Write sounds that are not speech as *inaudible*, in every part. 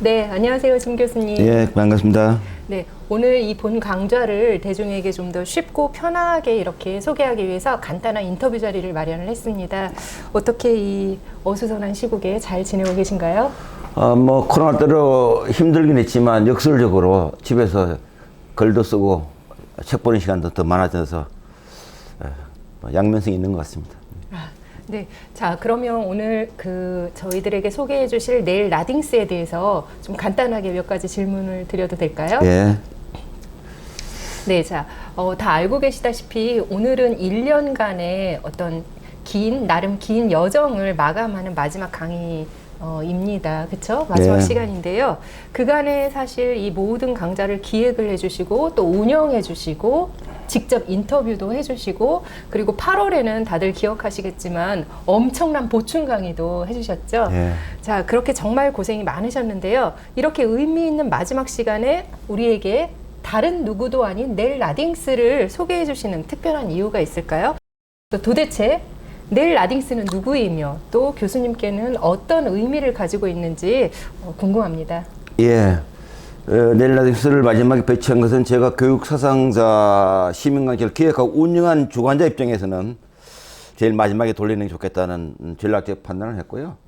네, 안녕하세요, 심 교수님. 예, 반갑습니다. 네, 오늘 이 본 강좌를 대중에게 좀 더 쉽고 편하게 이렇게 소개하기 위해서 간단한 인터뷰 자리를 마련을 했습니다. 어떻게 이 어수선한 시국에 잘 지내고 계신가요? 어, 뭐 코로나 때로 힘들긴 했지만 역설적으로 집에서 글도 쓰고 책 보는 시간도 더 많아져서 어, 뭐 양면성이 있는 것 같습니다. 아, 네. 자, 그러면 오늘 그 저희들에게 소개해 주실 네일 라딩스에 대해서 좀 간단하게 몇 가지 질문을 드려도 될까요? 예, 네, 자, 어, 다 알고 계시다시피 오늘은 1년간의 어떤 긴, 나름 긴 여정을 마감하는 마지막 강의 어, 입니다. 그쵸? 마지막 네. 시간인데요. 그간에 사실 이 모든 강좌를 기획을 해주시고 또 운영해 주시고 직접 인터뷰도 해주시고 그리고 8월에는 다들 기억하시겠지만 엄청난 보충 강의도 해주셨죠. 예. 자, 그렇게 정말 고생이 많으셨는데요. 이렇게 의미 있는 마지막 시간에 우리에게 다른 누구도 아닌 넬 라딩스를 소개해 주시는 특별한 이유가 있을까요? 또 도대체 넬 라딩스는 누구이며 또 교수님께는 어떤 의미를 가지고 있는지 어, 궁금합니다. 예. 어, 넬라딕스를 마지막에 배치한 것은 제가 교육 사상자 시민관계를 기획하고 운영한 주관자 입장에서는 제일 마지막에 돌리는 게 좋겠다는 음, 전략적 판단을 했고요.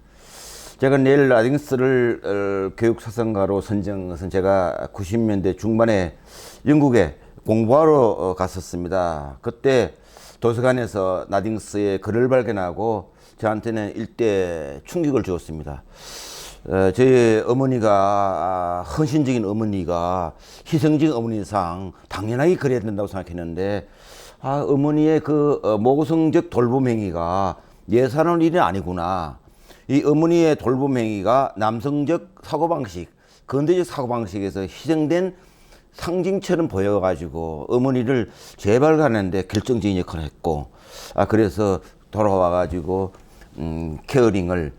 제가 내일 라딩스를 어, 교육 사상가로 선정한 것은 제가 90년대 중반에 영국에 공부하러 어, 갔었습니다. 그때 도서관에서 나딩스의 글을 발견하고 저한테는 일대 충격을 주었습니다. 어, 저희 어머니가 아, 헌신적인 어머니가 희생적인 어머니상 당연하게 그래야 된다고 생각했는데 아, 어머니의 그 어, 모성적 돌봄 행위가 예사로운 일이 아니구나. 이 어머니의 돌봄 행위가 남성적 사고방식, 근대적 사고방식에서 희생된 상징처럼 보여가지고 어머니를 재발하는데 결정적인 역할을 했고, 아, 그래서 돌아와가지고, 음, 케어링을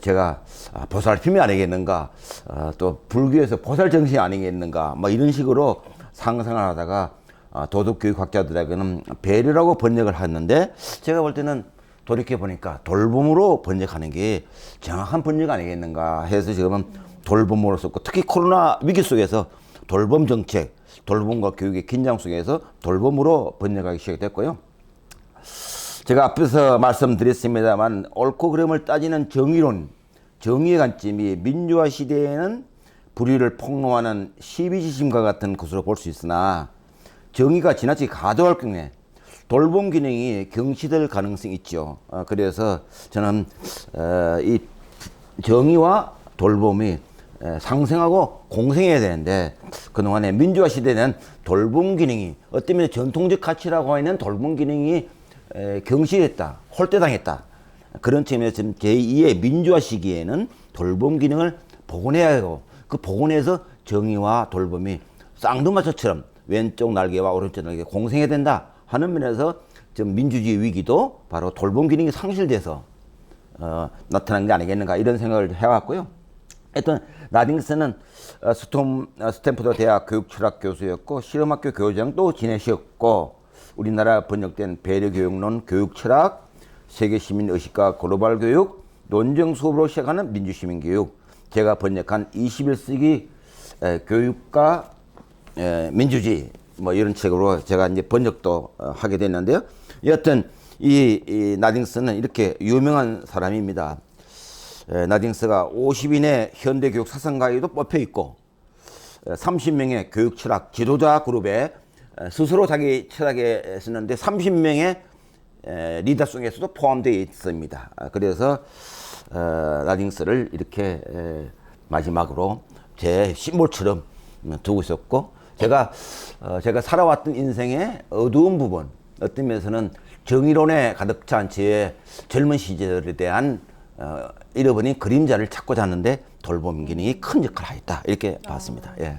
제가 아, 보살핌이 아니겠는가, 아, 또 불교에서 보살 정신이 아니겠는가, 뭐 이런 식으로 상상을 하다가 아, 도덕교육학자들에게는 배려라고 번역을 했는데 제가 볼 때는 돌이켜 보니까 돌봄으로 번역하는 게 정확한 번역 아니겠는가 해서 지금은 돌봄으로 썼고 특히 코로나 위기 속에서 돌봄 정책, 돌봄과 교육의 긴장 속에서 돌봄으로 번역하기 시작됐고요. 제가 앞에서 말씀드렸습니다만 옳고 그름을 따지는 정의론, 정의의 관점이 민주화 시대에는 불의를 폭로하는 시비지심과 같은 것으로 볼 수 있으나 정의가 지나치게 과도할 경우에 돌봄 기능이 경시될 가능성이 있죠. 어, 그래서 저는 어, 이 정의와 돌봄이 에, 상생하고 공생해야 되는데 그동안에 민주화 시대는 돌봄 기능이 어떤 면에 전통적 가치라고 하는 돌봄 기능이 에, 경시했다, 홀대당했다. 그런 측면에서 지금 제2의 민주화 시기에는 돌봄 기능을 복원해야 하고 그 복원해서 정의와 돌봄이 쌍두마차처럼 왼쪽 날개와 오른쪽 날개 공생해야 된다 하는 면에서 지금 민주주의 위기도 바로 돌봄 기능이 상실돼서 어, 나타난 게 아니겠는가 이런 생각을 해왔고요. 하여튼 나딩스는 어, 스톰, 어, 스탠포드 대학 교육철학 교수였고 실험학교 교장도 지내셨고 우리나라 번역된 배려교육론 교육철학 세계시민의식과 글로벌 교육 논정 수업으로 시작하는 민주시민교육 제가 번역한 21세기 에, 교육과 에, 민주주의 뭐 이런 책으로 제가 이제 번역도 어, 하게 됐는데요. 여하튼 이, 이 나딩스는 이렇게 유명한 사람입니다. 에, 나딩스가 50인의 현대 교육 사상가에도 뽑혀 있고 30명의 교육 철학 지도자 그룹에 에, 스스로 자기 철학에 쓰는데 30명의 에, 리더 속에서도 포함되어 있습니다. 아, 그래서 어, 나딩스를 이렇게 에, 마지막으로 제 심볼처럼 두고 있었고 제가 어, 제가 살아왔던 인생의 어두운 부분 어떤 면에서는 정의론에 가득 찬 제 젊은 시절에 대한 어, 잃어버린 그림자를 찾고자 하는데 돌봄 기능이 큰 역할을 하였다 이렇게 봤습니다. 예.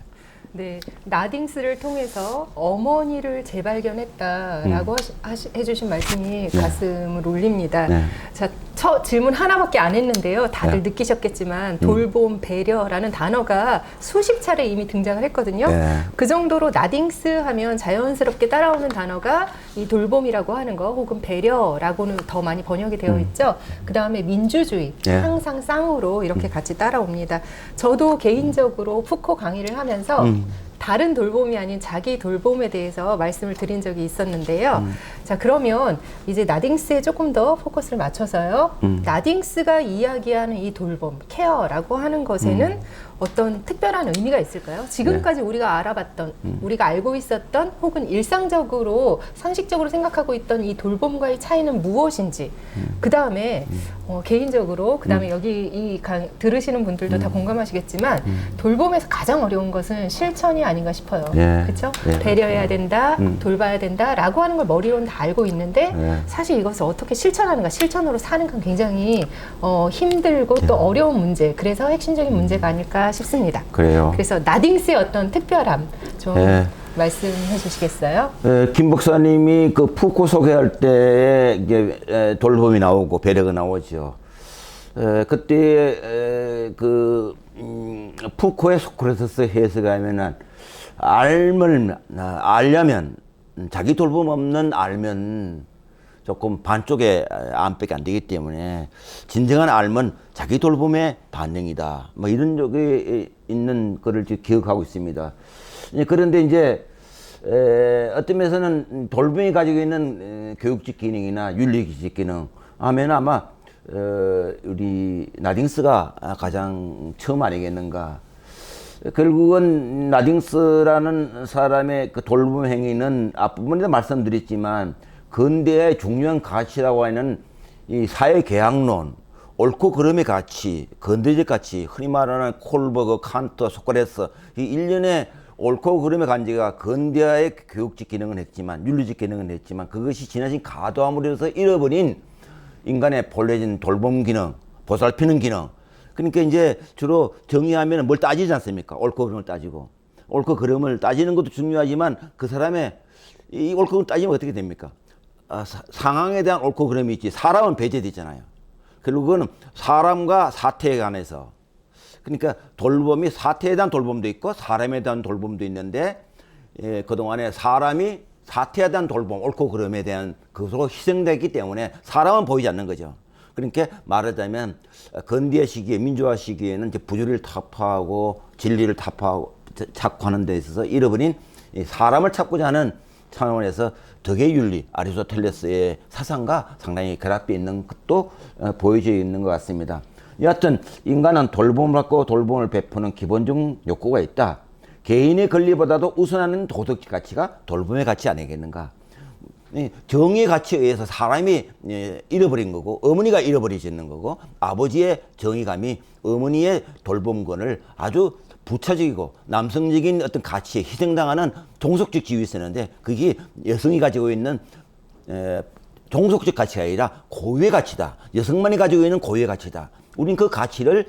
네, 나딩스를 통해서 어머니를 재발견했다라고 하시- 하시- 해주신 말씀이 가슴을 울립니다. 네. 자, 첫 질문 하나밖에 안 했는데요. 다들 네. 느끼셨겠지만 돌봄, 배려라는 단어가 수십 차례 이미 등장을 했거든요. 네. 그 정도로 나딩스 하면 자연스럽게 따라오는 단어가 이 돌봄이라고 하는 거 혹은 배려라고는 더 많이 번역이 되어 있죠. 그 다음에 민주주의, 네. 항상 쌍으로 이렇게 같이 따라옵니다. 저도 개인적으로 푸코 강의를 하면서 음. 다른 돌봄이 아닌 자기 돌봄에 대해서 말씀을 드린 적이 있었는데요. 음. 자, 그러면 이제 나딩스에 조금 더 포커스를 맞춰서요. 음. 나딩스가 이야기하는 이 돌봄, 케어라고 하는 것에는 음. 어떤 특별한 의미가 있을까요? 지금까지 우리가 알아봤던, 음. 우리가 알고 있었던 혹은 일상적으로 상식적으로 생각하고 있던 이 돌봄과의 차이는 무엇인지, 음. 그 다음에 어, 개인적으로, 그 다음에 여기 이 강, 들으시는 분들도 음. 다 공감하시겠지만, 돌봄에서 가장 어려운 것은 실천이 아닌가 싶어요. 예. 그렇죠? 예. 배려해야 된다, 음. 돌봐야 된다라고 하는 걸 머리로는 다 알고 있는데 예. 사실 이것을 어떻게 실천하는가, 실천으로 사는 건 굉장히 어, 힘들고 또 어려운 문제. 그래서 핵심적인 문제가 아닐까 싶습니다. 그래요. 그래서 나딩스의 어떤 특별함 좀 예. 말씀해 주시겠어요? 에, 김 박사님이 그 푸코 소개할 때 이제 에, 돌봄이 나오고 배려가 나오죠. 에, 그때 에, 그 음, 푸코의 소크라테스 해석하면은 알면 아, 알려면 음, 자기 돌봄 없는 알면 조금 반쪽에 안밖에 안 되기 때문에 진정한 알면 자기 돌봄의 반응이다. 뭐 이런 적이 있는 거를 기억하고 있습니다. 예, 그런데 이제 에, 어떤 면에서는 돌봄이 가지고 있는 에, 교육적 기능이나 윤리적 기능 하면 아마 어, 우리 나딩스가 가장 처음 아니겠는가. 결국은 나딩스라는 사람의 그 돌봄 행위는 앞부분에도 말씀드렸지만 근대의 중요한 가치라고 하는 이 사회 계약론, 옳고 그름의 가치, 근대적 가치, 흔히 말하는 콜버그, 칸트, 소크레스 이 일련의 옳고 그름의 간지가 근대화의 교육적 기능은 했지만 윤리적 기능은 했지만 그것이 지나친 과도함으로 인해서 잃어버린 인간의 본래진 돌봄 기능, 보살피는 기능. 그러니까 이제 주로 정의하면 뭘 따지지 않습니까? 옳고 그름을 따지고. 옳고 그름을 따지는 것도 중요하지만 그 사람의 이 옳고 그름 따지면 어떻게 됩니까? 아, 사- 상황에 대한 옳고 그름이 있지. 사람은 배제되잖아요. 결국은 사람과 사태에 관해서 그러니까 돌봄이 사태에 대한 돌봄도 있고 사람에 대한 돌봄도 있는데 예, 그동안에 사람이 사태에 대한 돌봄, 옳고 그름에 대한 그것으로 희생됐기 때문에 사람은 보이지 않는 거죠. 그러니까 말하자면 근대화 시기에 민주화 시기에는 이제 부조리를 타파하고 진리를 타파하고 찾고 하는 데 있어서 잃어버린 이 사람을 찾고자 하는 차원에서 덕의 윤리 아리스토텔레스의 사상과 상당히 결합이 있는 것도 어, 보여져 있는 것 같습니다. 여하튼 인간은 돌봄을 받고 돌봄을 베푸는 기본적 욕구가 있다. 개인의 권리보다도 우선하는 도덕적 가치가 돌봄의 가치 아니겠는가? 이 정의의 가치에 의해서 사람이 예, 잃어버린 거고 어머니가 잃어버리지는 거고 아버지의 정의감이 어머니의 돌봄권을 아주 부차적이고 남성적인 어떤 가치에 희생당하는 종속적 지위에 있었는데 그게 여성이 가지고 있는 에, 종속적 가치가 아니라 고유의 가치다. 여성만이 가지고 있는 고유의 가치다. 우린 그 가치를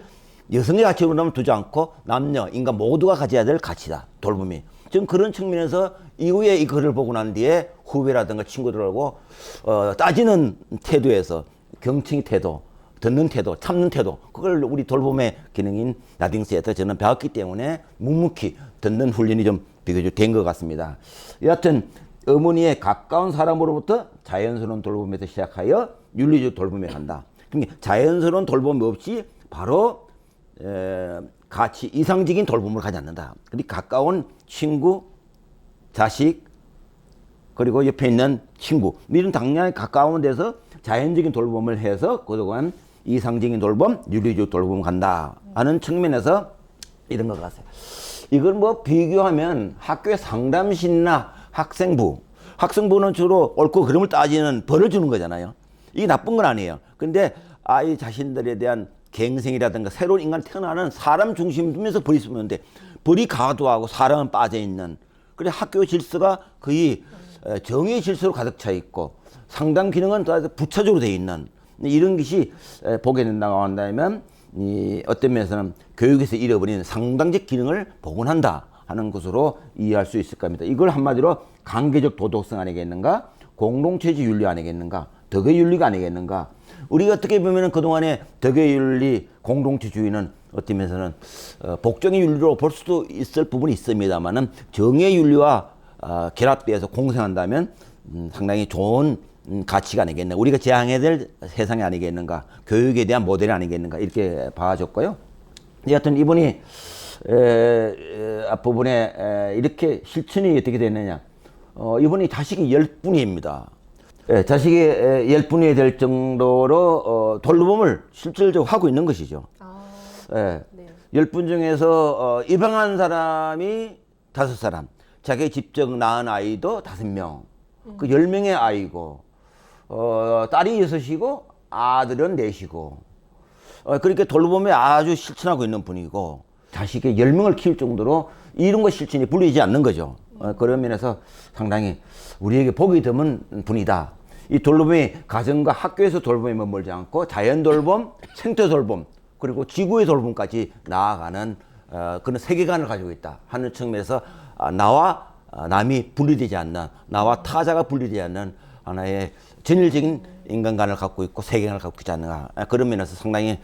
여성의 가치로만 두지 않고 남녀, 인간 모두가 가져야 될 가치다. 돌봄이. 지금 그런 측면에서 이후에 이 글을 보고 난 뒤에 후배라든가 친구들하고 어, 따지는 태도에서 경청의 태도, 듣는 태도, 참는 태도, 그걸 우리 돌봄의 기능인 나딩스에서 저는 배웠기 때문에 묵묵히 듣는 훈련이 좀 비교적 된 것 같습니다. 여하튼 어머니의 가까운 사람으로부터 자연스러운 돌봄에서 시작하여 윤리적 돌봄에 간다. 그러니까 자연스러운 돌봄 없이 바로 에, 가치 이상적인 돌봄을 가지 않는다. 그러니까 가까운 친구, 자식, 그리고 옆에 있는 친구 이런 당연히 가까운 데서 자연적인 돌봄을 해서 그동안 이상적인 돌봄, 윤리적 돌봄 간다 하는 측면에서 이런 것 같아요. 이걸 뭐 비교하면 학교의 상담실이나 학생부, 학생부는 주로 옳고 그름을 따지는 벌을 주는 거잖아요. 이게 나쁜 건 아니에요. 근데 아이 자신들에 대한 갱생이라든가 새로운 인간 태어나는 사람 중심에서 벌이 쓰면 돼. 벌이 과도하고 사람은 빠져 있는. 그래 학교 질서가 거의 어, 정의 질서로 가득 차 있고 상담 기능은 또 부차적으로 돼 있는 이런 것이 에, 보게 된다고 한다면 이 어떤 면에서는 교육에서 잃어버린 상당적 기능을 복원한다 하는 것으로 이해할 수 있을 겁니다. 이걸 한마디로 관계적 도덕성 아니겠는가? 공동체적 윤리 아니겠는가? 덕의 윤리가 아니겠는가? 우리가 어떻게 보면 그동안의 덕의 윤리, 공동체주의는 어떤 면에서는 어, 복정의 윤리로 볼 수도 있을 부분이 있습니다만은 정의 윤리와 어, 결합돼서 공생한다면 음, 상당히 좋은 음, 가치가 아니겠는가. 우리가 지향해야 될 세상이 아니겠는가. 교육에 대한 모델이 아니겠는가. 이렇게 봐줬고요. 여하튼 이분이 에, 에, 앞부분에 에, 이렇게 실천이 어떻게 됐느냐. 어, 이분이 자식이 열 분입니다. 예, 자식이 에, 열 분이 될 정도로 어, 돌봄을 실질적으로 하고 있는 것이죠. 아, 예. 네. 열분 중에서 어, 입양한 사람이 다섯 사람, 자기 직접 낳은 아이도 다섯 명, 그열 명의 아이고, 어, 딸이 여섯이고, 아들은 넷이고, 어, 그렇게 돌봄에 아주 실천하고 있는 분이고, 자식의 열 명을 키울 정도로 이런 것 실천이 불리지 않는 거죠. 어, 그런 면에서 상당히 우리에게 복이 드문 분이다. 이 돌봄이 가정과 학교에서 돌봄에 머물지 않고 자연 돌봄, 생태 돌봄, 그리고 지구의 돌봄까지 나아가는 어, 그런 세계관을 가지고 있다 하는 측면에서 아, 나와 아, 남이 분리되지 않는 나와 타자가 분리되지 않는 하나의 전일적인 인간관을 갖고 있고 세계관을 갖고 있지 않는가 아, 그런 면에서 상당히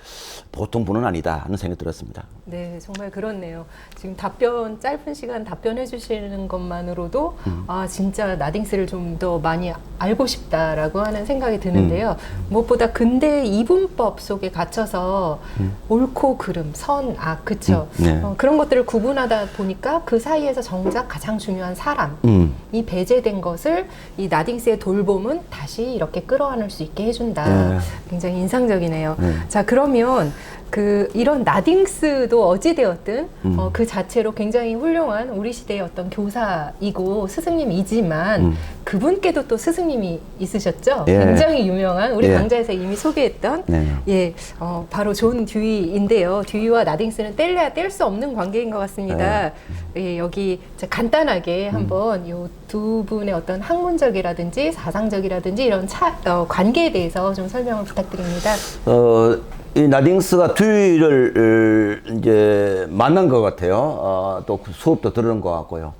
보통 분은 아니다 하는 생각이 들었습니다. 네, 정말 그렇네요. 지금 답변 짧은 시간 답변해 주시는 것만으로도 음. 아 진짜 나딩스를 좀 더 많이 알고 싶다라고 하는 생각이 드는데요. 음. 무엇보다 근대 이분법 속에 갇혀서 옳고 그름, 선, 악, 그쵸? 음, 네. 어, 그런 것들을 구분하다 보니까 그 사이에서 정작 가장 중요한 사람, 음. 이 배제된 것을 이 나딩스의 돌봄은 다시 이렇게 끌어안을 수 있게 해준다. 네. 굉장히 인상적이네요. 네. 자 그러면 그 이런 나딩스도 어찌되었든 음. 어, 그 자체로 굉장히 훌륭한 우리 시대의 어떤 교사이고 스승님이지만 음. 그분께도 또 스승님이 있으셨죠. 예. 굉장히 유명한 우리 예. 강좌에서 이미 소개했던 네. 예, 어, 바로 존 듀이인데요. 듀이와 나딩스는 뗄래야 뗄 수 없는 관계인 것 같습니다. 예, 여기 자, 간단하게 한번 요두 분의 어떤 학문적이라든지 사상적이라든지 이런 차, 어, 관계에 대해서 좀 설명을 부탁드립니다. 어, 이 나딩스가 듀이를 어, 이제 만난 것 같아요. 어, 또그 수업도 들은 것 같고요.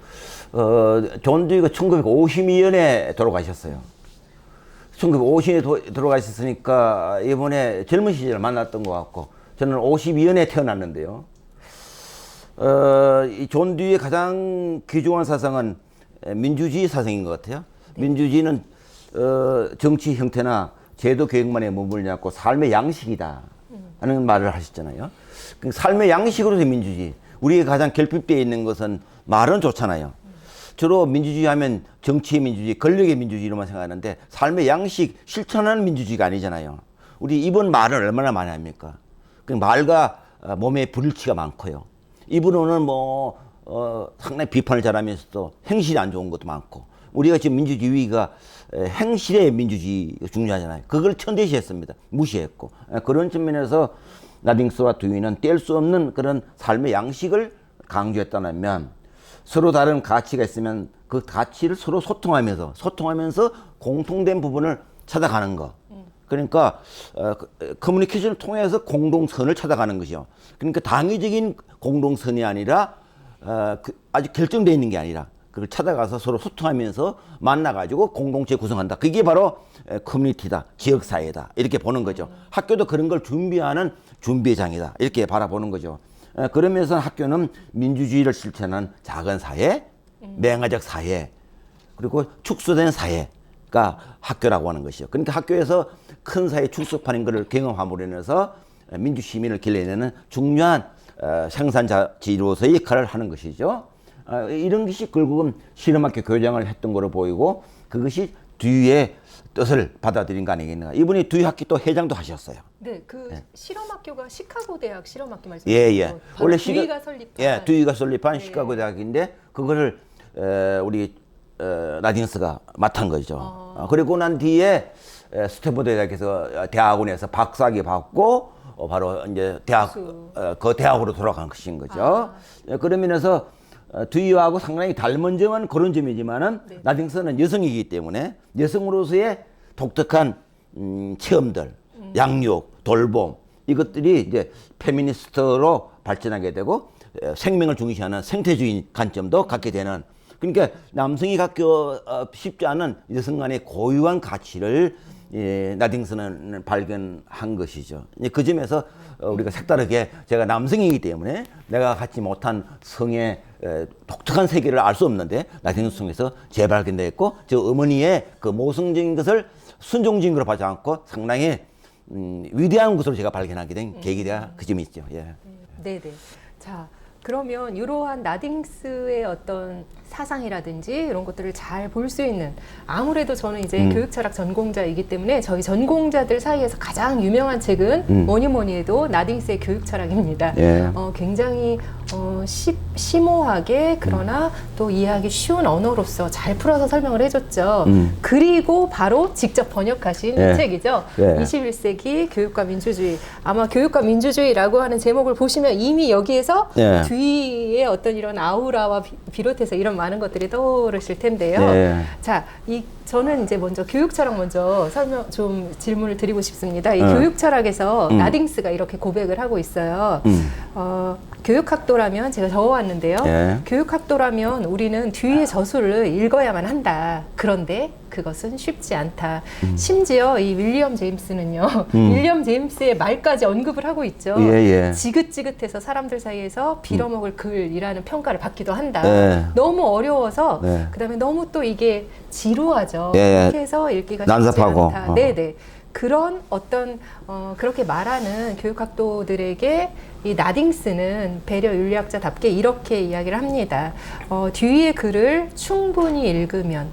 어, 존 듀이가 1952년에 돌아가셨어요. 1950년에 돌아가셨으니까 이번에 젊은 시절 만났던 것 같고 저는 52년에 태어났는데요. 어, 이존 듀이의 가장 귀중한 사상은 민주주의 사상인 것 같아요. 민주주의는 어, 정치 형태나 제도 계획만에 머물지 않고 삶의 양식이다 하는 말을 하셨잖아요. 그 삶의 양식으로서 민주주의. 우리가 가장 결핍되어 있는 것은 말은 좋잖아요. 주로 민주주의 하면 정치의 민주주의, 권력의 민주주의로만 생각하는데 삶의 양식, 실천하는 민주주의가 아니잖아요. 우리 이번 말을 얼마나 많이 합니까? 그 말과 어, 몸에 불일치가 많고요. 이분은 뭐, 어, 상당히 비판을 잘하면서도 행실이 안 좋은 것도 많고. 우리가 지금 민주주의가 에, 행실의 민주주의가 중요하잖아요. 그걸 천대시했습니다. 무시했고. 에, 그런 측면에서 나딩스와 두이는 뗄수 없는 그런 삶의 양식을 강조했다면 서로 다른 가치가 있으면 그 가치를 서로 소통하면서 소통하면서 공통된 부분을 찾아가는 거. 그러니까 어, 그, 커뮤니케이션을 통해서 공동선을 찾아가는 것이요. 그러니까 당위적인 공동선이 아니라 어, 그 아주 결정되어 있는 게 아니라 그걸 찾아가서 서로 소통하면서 만나가지고 공동체 구성한다. 그게 바로 에, 커뮤니티다, 지역사회다 이렇게 보는 거죠. 학교도 그런 걸 준비하는 준비장이다 이렇게 바라보는 거죠. 에, 그러면서 학교는 민주주의를 실천하는 작은 사회, 맹아적 사회, 그리고 축소된 사회가 학교라고 하는 것이요. 그러니까 학교에서 큰 사회 축소판인 것을 경험함으로 인해서 민주 시민을 길러내는 중요한 어, 생산자지로서의 역할을 하는 것이죠. 어, 이런 것이 결국은 실험학교 교장을 했던 거로 보이고 그것이 뒤에 뜻을 받아들인 거 아니겠는가. 이분이 뒤 학기 또 회장도 하셨어요. 네, 그 실험학교가 시카고 대학 실험학교 예, 말씀이시죠? 예. 원래 시가- 듀이가 설립한 예, 듀이가 설립한 네. 시카고 대학인데 그거를 에, 우리 어, 라딘스가 맡은 거죠. 어, 그리고 난 뒤에 에, 스탠포드 대학에서 대학원에서 박사학위 받고 어, 바로 이제 대학. 어, 그 대학으로 돌아간 것인 거죠. 아. 예, 그런 면에서 어, 듀이하고 상당히 닮은 점은 그런 점이지만은 네. 나딩스는 여성이기 때문에 여성으로서의 독특한 음, 체험들, 양육, 돌봄 이것들이 이제 페미니스트로 발전하게 되고 에, 생명을 중시하는 생태주의 관점도 갖게 되는 그러니까 남성이 갖기 어, 쉽지 않은 여성 간의 고유한 가치를 예, 나딩스는 발견한 것이죠. 그 점에서 어, 우리가 색다르게 제가 남성이기 때문에 내가 갖지 못한 성의 에, 독특한 세계를 알 수 없는데 나딩스 통해서 재발견됐고 저 어머니의 그 모성적인 것을 순종적인 걸로 보지 않고 상당히 음, 위대한 것으로 제가 발견하게 된 계기가 그 점이 있죠. 예. 네네. 자, 그러면 이러한 나딩스의 어떤 사상이라든지 이런 것들을 잘 볼 수 있는 아무래도 저는 이제 음. 교육 철학 전공자이기 때문에 저희 전공자들 사이에서 가장 유명한 책은 음. 뭐니 뭐니 해도 나딩스의 교육 철학입니다. 예. 어, 굉장히 어, 시, 심오하게 그러나 또 이해하기 쉬운 언어로서 잘 풀어서 설명을 해줬죠. 음. 그리고 바로 직접 번역하신 예. 책이죠. 예. 21세기 교육과 민주주의. 아마 교육과 민주주의라고 하는 제목을 보시면 이미 여기에서 예. 뒤에 어떤 이런 아우라와 비- 비롯해서 이런 많은 것들이 떠오르실 텐데요. 예. 자, 이 저는 이제 먼저 교육 철학 먼저 설명 좀 질문을 드리고 싶습니다. 이 어. 교육 철학에서 음. 나딩스가 이렇게 고백을 하고 있어요. 음. 어, 교육학도라면 제가 적어왔는데요. 예. 교육학도라면 우리는 뒤의 저술을 읽어야만 한다. 그런데 그것은 쉽지 않다. 심지어 이 윌리엄 제임스는요. 음. *laughs* 윌리엄 제임스의 말까지 언급을 하고 있죠. 예, 예. 지긋지긋해서 사람들 사이에서 빌어먹을 글이라는 평가를 받기도 한다. 네. 너무 어려워서 네. 그다음에 너무 또 이게 지루하죠. 예, 예. 그렇게 해서 읽기가 쉽지 난잡하고, 않다. 어. 네네. 그런 어떤 어, 그렇게 말하는 교육학도들에게 이 나딩스는 배려 윤리학자답게 이렇게 이야기를 합니다. 어, 뒤의 글을 충분히 읽으면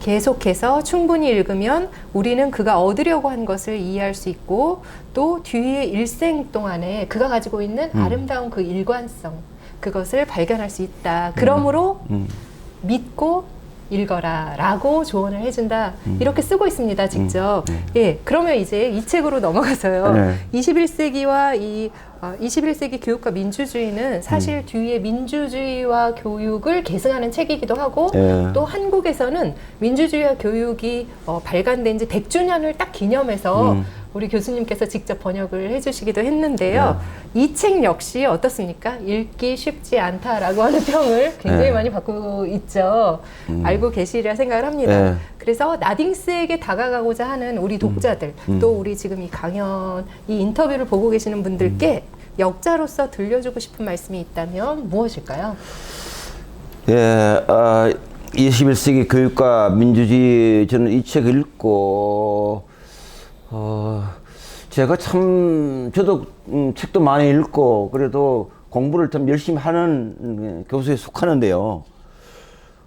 계속해서 충분히 읽으면 우리는 그가 얻으려고 한 것을 이해할 수 있고 또 뒤의 일생 동안에 그가 가지고 있는 음. 아름다운 그 일관성 그것을 발견할 수 있다. 그러므로 음. 믿고 읽어라 라고 조언을 해준다. 이렇게 쓰고 있습니다, 직접. 음. 예. 그러면 이제 이 책으로 넘어가서요. 네. 21세기와 이 어, 21세기 교육과 민주주의는 음. 사실 뒤에 민주주의와 교육을 계승하는 책이기도 하고 예. 또 한국에서는 민주주의와 교육이 어, 발간된 지 100주년을 딱 기념해서 음. 우리 교수님께서 직접 번역을 해주시기도 했는데요. 이책 역시 어떻습니까? 읽기 쉽지 않다라고 하는 평을 굉장히 네. 많이 받고 있죠. 알고 계시리라 생각을 합니다. 네. 그래서 나딩스에게 다가가고자 하는 우리 독자들, 음. 또 우리 지금 이 강연, 이 인터뷰를 보고 계시는 분들께 역자로서 들려주고 싶은 말씀이 있다면 무엇일까요? 예, 어, 21세기 교육과 민주주의 저는 이 책 읽고 어, 제가 참 저도 음, 책도 많이 읽고 그래도 공부를 좀 열심히 하는 음, 교수에 속하는데요.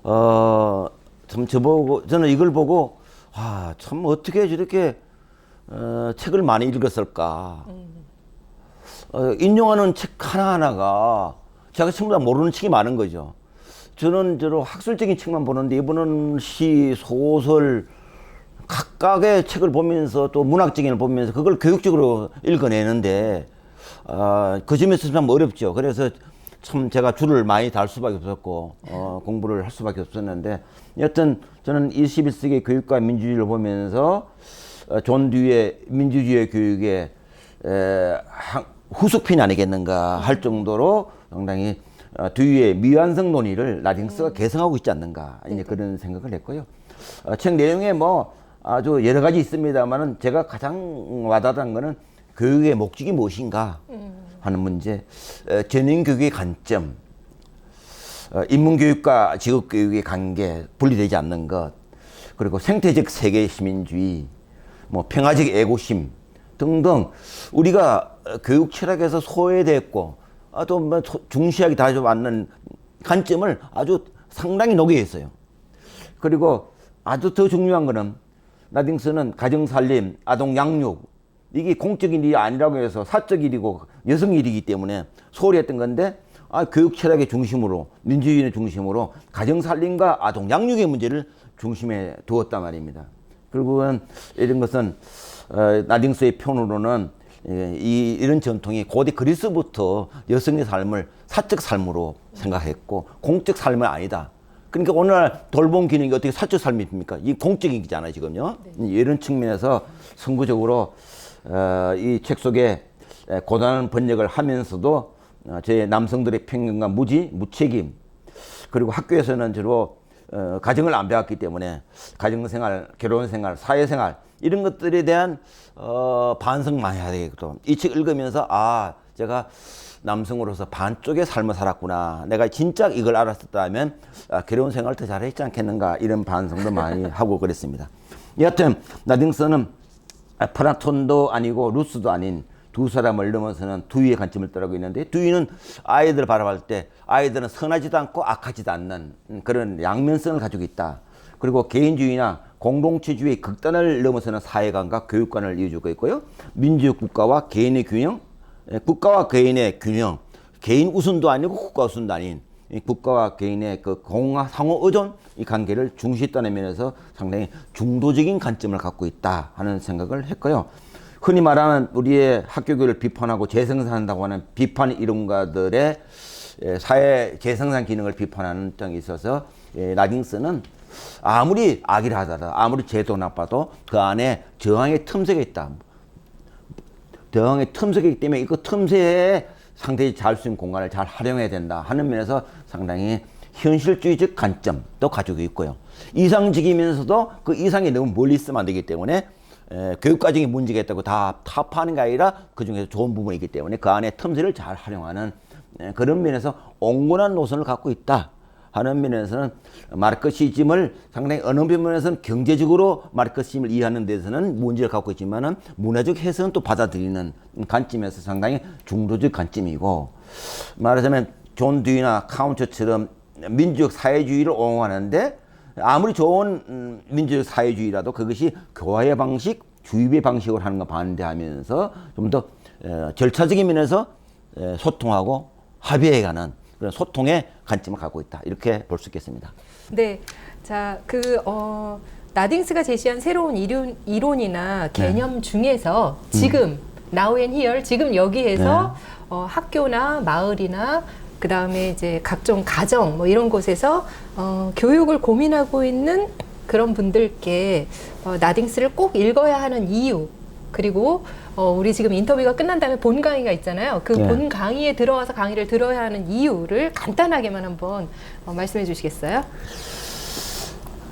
어, 참 저보고 저는 이걸 보고 아, 참 어떻게 저렇게 어, 책을 많이 읽었을까. 어, 인용하는 책 하나하나가 제가 전부 다 모르는 책이 많은 거죠. 저는 저로 학술적인 책만 보는데 이분은 시, 소설, 각각의 책을 보면서 또 문학적인 걸 보면서 그걸 교육적으로 읽어내는데 아, 그 점에서 참 어렵죠. 그래서 참 제가 줄을 많이 달 수밖에 없었고 어, 공부를 할 수밖에 없었는데 여튼 저는 21세기 교육과 민주주의를 보면서 어, 존 뒤에 민주주의 교육의 에, 한- 후속편이 아니겠는가 할 정도로 상당히 어, 뒤에 미완성 논의를 나딩스가 개성하고 있지 않는가 이제 그런 생각을 했고요. 어, 책 내용에 뭐 아주 여러 가지 있습니다만은 제가 가장 와닿았던 거는 교육의 목적이 무엇인가 하는 문제, 어, 전인 교육의 관점, 어, 인문교육과 직업교육의 관계 분리되지 않는 것, 그리고 생태적 세계 시민주의, 뭐 평화적 애고심 등등 우리가 어, 교육 철학에서 소외됐고 아, 또뭐 중시하게 다져 왔는 관점을 아주 상당히 녹여 있어요. 그리고 아주 더 중요한 거는 나딩스는 가정살림, 아동 양육 이게 공적인 일이 아니라고 해서 사적 일이고 여성 일이기 때문에 소홀히 했던 건데 아, 교육 철학의 중심으로 민주주의의 중심으로 가정살림과 아동 양육의 문제를 중심에 두었단 말입니다. 결국은 이런 것은 어, 나딩스의 편으로는 예, 이, 이런 전통이 고대 그리스부터 여성의 삶을 사적 삶으로 생각했고 공적 삶은 아니다. 그러니까 오늘날 돌봄 기능이 어떻게 사적 삶입니까? 이 공적이잖아요, 지금요. 이런 측면에서 선구적으로 어, 이 책 속에 에, 고단한 번역을 하면서도 어, 제 남성들의 편견과 무지, 무책임, 그리고 학교에서는 주로 어, 가정을 안 배웠기 때문에 가정생활, 결혼생활, 사회생활 이런 것들에 대한 어, 반성 많이 해야 되겠고 이 책 읽으면서 아 제가 남성으로서 반쪽의 삶을 살았구나 내가 진짜 이걸 알았었다면 아, 결혼생활 더 잘했지 않겠는가 이런 반성도 많이 *laughs* 하고 그랬습니다. 여하튼 나딩스는 플라톤도 아니고 루스도 아닌 두 사람을 넘어서는 두위의 관점을 따르고 있는데 두위는 아이들을 바라볼 때 아이들은 선하지도 않고 악하지도 않는 그런 양면성을 가지고 있다. 그리고 개인주의나 공동체주의 극단을 넘어서는 사회관과 교육관을 이어주고 있고요. 민주주의 국가와 개인의 균형, 예, 국가와 개인의 균형, 개인 우선도 아니고 국가 우선도 아닌 이 국가와 개인의 그 공화 상호 의존 이 관계를 중시했다는 면에서 상당히 중도적인 관점을 갖고 있다 하는 생각을 했고요. 흔히 말하는 우리의 학교교를 비판하고 재생산한다고 하는 비판 이론가들의 예, 사회 재생산 기능을 비판하는 입장에 있어서 예, 나딩스는 아무리 악이라 하더라도 아무리 제도 나빠도 그 안에 저항의 틈새가 있다. 대왕의 틈새이기 때문에 이거 틈새에 상대히 잘 수 있는 공간을 잘 활용해야 된다 하는 면에서 상당히 현실주의적 관점도 가지고 있고요. 이상적이면서도 그 이상이 너무 멀리 있으면 안 되기 때문에 에, 교육 과정이 문제가 있다고 다 타파하는 게 아니라 그 중에서 좋은 부분이 있기 때문에 그 안에 틈새를 잘 활용하는 에, 그런 면에서 온건한 노선을 갖고 있다. 하는 면에서는 마르크시즘을 상당히 어느 면에서는 경제적으로 마르크시즘을 이해하는 데서는 문제를 갖고 있지만은 문화적 해석은 또 받아들이는 관점에서 상당히 중도적 관점이고 말하자면 존 듀이나 카운처처럼 민주적 사회주의를 옹호하는데 아무리 좋은 음, 민주적 사회주의라도 그것이 교화의 방식, 주입의 방식으로 하는 거 반대하면서 좀 더 절차적인 면에서 에, 소통하고 합의해 가는 그런 소통의 관점을 갖고 있다 이렇게 볼 수 있겠습니다. 네. 자, 그, 어, 나딩스가 제시한 새로운 이론, 이론이나 개념 중에서 지금, now and here, 지금 여기에서 어, 학교나 마을이나 그 다음에 이제 각종 가정 뭐 이런 곳에서 어, 교육을 고민하고 있는 그런 분들께 어, 나딩스를 꼭 읽어야 하는 이유 그리고 어, 우리 지금 인터뷰가 끝난 다음에 본 강의가 있잖아요. 그 네. 본 강의에 들어와서 강의를 들어야 하는 이유를 간단하게만 한번 어, 말씀해 주시겠어요?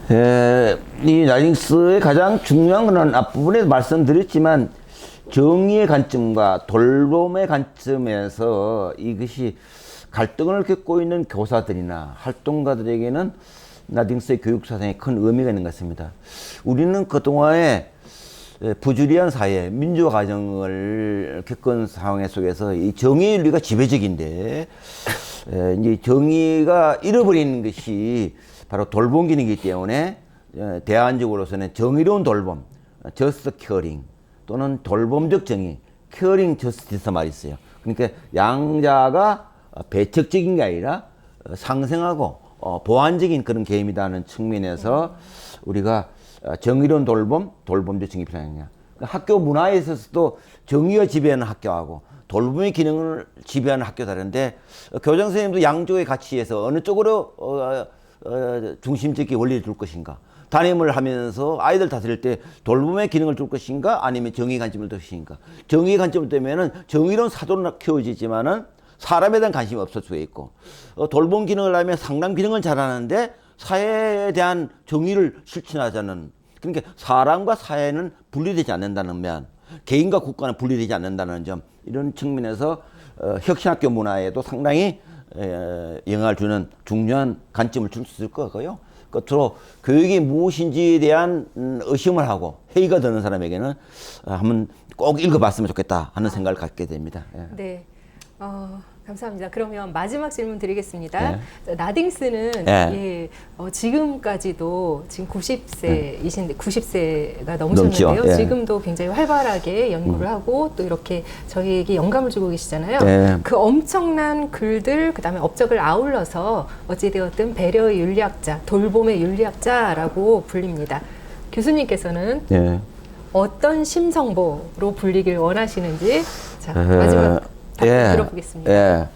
에, 이 라딩스의 가장 중요한 것은 앞부분에 말씀드렸지만 정의의 관점과 돌봄의 관점에서 이것이 갈등을 겪고 있는 교사들이나 활동가들에게는 나딩스의 교육 사상에 큰 의미가 있는 것 같습니다. 우리는 그동안에 에, 부주리한 사회, 민주화 과정을 겪은 상황 속에서 이 정의 윤리가 지배적인데 에, 이제 정의가 잃어버리는 것이 바로 돌봄 기능이기 때문에 에, 대안적으로서는 정의로운 돌봄, 저스트 케어링 또는 돌봄적 정의, 케어링 저스티스 말이 있어요. 그러니까 양자가 어, 배척적인 게 아니라 어, 상생하고 어, 보완적인 그런 개념이다는 측면에서 우리가 어, 정의로운 돌봄, 돌봄적 정의 필요하냐. 그러니까 학교 문화에 있어서도 정의가 지배하는 학교하고 돌봄의 기능을 지배하는 학교 다른데 어, 교장 선생님도 양쪽의 가치에서 어느 쪽으로 어, 어, 중심적인 원리를 둘 것인가. 담임을 하면서 아이들 다스릴 때 돌봄의 기능을 줄 것인가 아니면 정의 관점을 둘 것인가. 정의 관점을 때면은 정의로운 사도는 키워지지만은 사람에 대한 관심이 없을 수가 있고 어, 돌봄 기능을 하면 상담 기능을 잘하는데 사회에 대한 정의를 실천하자는 그러니까 사람과 사회는 분리되지 않는다는 면 개인과 국가는 분리되지 않는다는 점 이런 측면에서 어, 혁신학교 문화에도 상당히 에, 영향을 주는 중요한 관점을 줄 수 있을 거고요. 끝으로 교육이 무엇인지에 대한 음, 의심을 하고 회의가 드는 사람에게는 어, 한번 꼭 읽어봤으면 좋겠다 하는 생각을 갖게 됩니다. 예. 네. 어, 감사합니다. 그러면 마지막 질문 드리겠습니다. 네. 자, 나딩스는 네. 예, 어, 지금까지도 지금 90세이신데 90세가 넘죠. 넘으셨는데요. 예. 지금도 굉장히 활발하게 연구를 하고 또 이렇게 저희에게 영감을 주고 계시잖아요. 네. 그 엄청난 글들 그다음에 업적을 아울러서 어찌되었든 배려의 윤리학자, 돌봄의 윤리학자라고 불립니다. 교수님께서는 예. 어떤 심성보로 불리길 원하시는지 자 에, 마지막 답변 예, 들어보겠습니다. 예.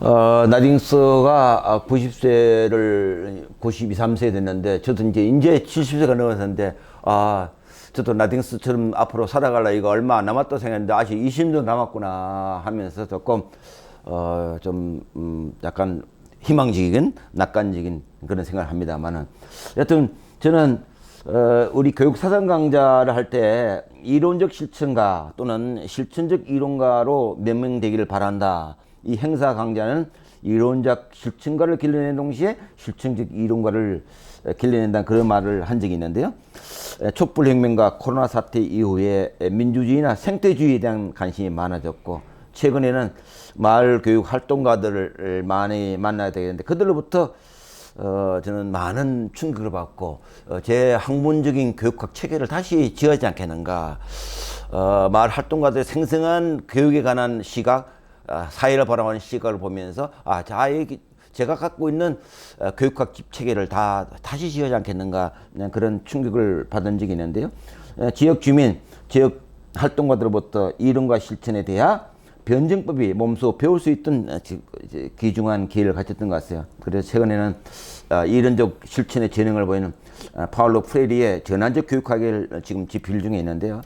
어, 나딩스가 90세를 92, 3세 됐는데 저도 이제 이제 70세가 넘었는데 아 저도 나딩스처럼 앞으로 살아갈라 이거 얼마 안 남았다 생각했는데 아직 20년 남았구나 하면서 조금 어, 좀 음, 약간 희망적인 낙관적인 그런 생각을 합니다만은 여튼 저는 어, 우리 교육 사상 강좌를 할 때 이론적 실천가 또는 실천적 이론가로 명명되기를 바란다. 이 행사 강좌는 이론적 실천가를 길러내는 동시에 실천적 이론가를 에, 길러낸다는 그런 말을 한 적이 있는데요. 에, 촛불혁명과 코로나 사태 이후에 에, 민주주의나 생태주의에 대한 관심이 많아졌고 최근에는 마을 교육 활동가들을 많이 만나야 되겠는데 그들로부터 어, 저는 많은 충격을 받고 어, 제 학문적인 교육학 체계를 다시 지어야지 않겠는가. 어, 마을 활동가들의 생생한 교육에 관한 시각, 아, 사회를 바라보는 시각을 보면서 아, 자, 이 제가 갖고 있는 어, 교육학 집 체계를 다 다시 지어야지 않겠는가 그냥 그런 충격을 받은 적이 있는데요. 어, 지역 주민, 지역 활동가들로부터 이론과 실천에 대한 변증법이 몸소 배울 수 있던 어, 귀중한 기회를 가졌던 것 같아요. 그래서 최근에는 어, 이론적 실천의 재능을 보이는 어, 파울로 프레리의 전환적 교육학을 지금 집필 중에 있는데요.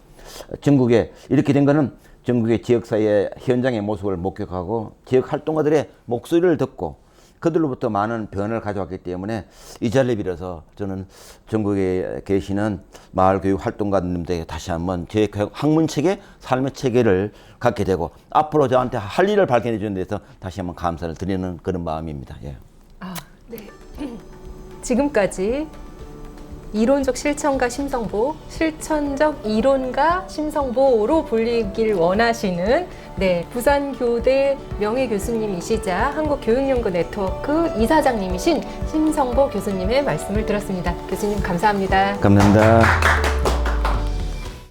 어, 전국에 이렇게 된 거는 전국의 지역사회 현장의 모습을 목격하고 지역 활동가들의 목소리를 듣고 그들로부터 많은 변화를 가져왔기 때문에 이 자리를 빌어서 저는 전국에 계시는 마을 교육 활동가님들에게 다시 한번 제 교육 학문 체계, 삶의 체계를 갖게 되고 앞으로 저한테 할 일을 발견해 주는 데서 다시 한번 감사를 드리는 그런 마음입니다. 예. 아, 네. *clears throat* 지금까지 이론적 실천가 심성보, 실천적 이론가 심성보로 불리길 원하시는 네, 부산교대 명예교수님이시자 한국교육연구 네트워크 이사장님이신 심성보 교수님의 말씀을 들었습니다. 교수님 감사합니다. 감사합니다.